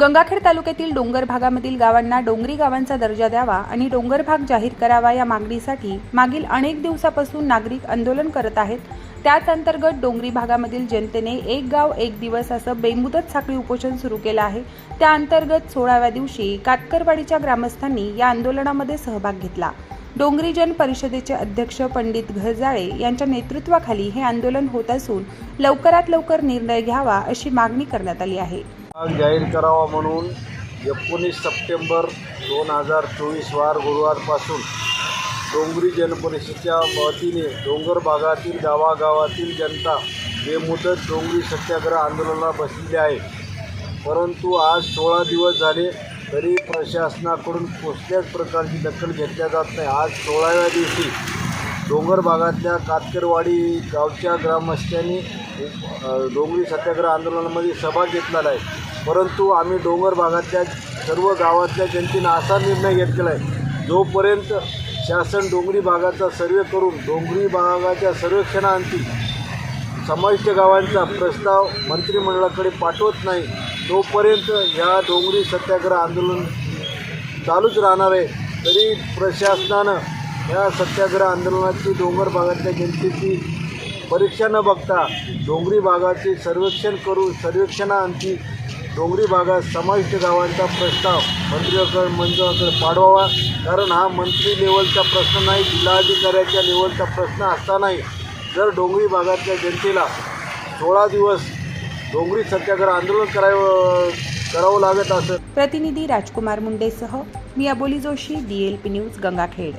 गंगाखेड तालुक्यातील डोंगर भागामधील गावांना डोंगरी गावांचा दर्जा द्यावा आणि डोंगर भाग जाहीर करावा या मागणीसाठी मागील अनेक दिवसापासून नागरिक आंदोलन करत आहेत. त्याच अंतर्गत डोंगरी भागामधील जनतेने एक गाव एक दिवस असं बेमुदत साखळी उपोषण सुरू केलं आहे. त्या अंतर्गत सोळाव्या दिवशी कातकरवाडीच्या ग्रामस्थांनी या आंदोलनामध्ये सहभाग घेतला. डोंगरी जन परिषदेचे अध्यक्ष पंडित घरजाळे यांच्या नेतृत्वाखाली हे आंदोलन होत असून लवकरात लवकर निर्णय घ्यावा अशी मागणी करण्यात आली आहे. जाहीर करावा म्हणून एकोणीस सप्टेंबर दोन हजार चोवीस वार गुरुवारपासून डोंगरी जनपरिषदेच्या वतीने डोंगर भागातील गावागावातील जनता बेमुदत डोंगरी सत्याग्रह आंदोलनाला बसलेली आहे. परंतु आज सोळा दिवस झाले तरी प्रशासनाकडून कुठल्याच प्रकारची दखल घेतल्या जात नाही. आज सोळाव्या दिवशी डोंगर भागातल्या कातकरवाडी गावच्या ग्रामस्थांनी डोंगरी सत्याग्रह आंदोलनामध्ये सहभाग घेतलेला आहे. परंतु आम्ही डोंगर भागातल्या सर्व गावातल्या जनतेनं असा निर्णय घेतलेला आहे. जोपर्यंत शासन डोंगरी भागाचा सर्वे करून डोंगरी भागाच्या सर्वेक्षणाअंती समाविष्ट गावांचा प्रस्ताव मंत्रिमंडळाकडे पाठवत नाही तोपर्यंत ह्या डोंगरी सत्याग्रह आंदोलन चालूच राहणार आहे. तरी प्रशासनानं या सत्याग्रह आंदोलनाची डोंगर भागातल्या जनतेची परीक्षा न बघता डोंगरी भागाचे सर्वेक्षण करून सर्वेक्षणाअंती डोंगरी भागात समाविष्ट गावांचा प्रस्ताव मंत्रिकडे मंजुराकडे पाठवावा कारण हा मंत्री लेवलचा प्रश्न नाही जिल्हाधिकाऱ्याच्या लेवलचा प्रश्न असतानाही जर डोंगरी भागातल्या जनतेला सोळा दिवस डोंगरी सत्याग्रह आंदोलन करावं करावं लागत असेल. प्रतिनिधी राजकुमार मुंडेसह मी अबोली जोशी डीएलपी न्यूज गंगाखेड.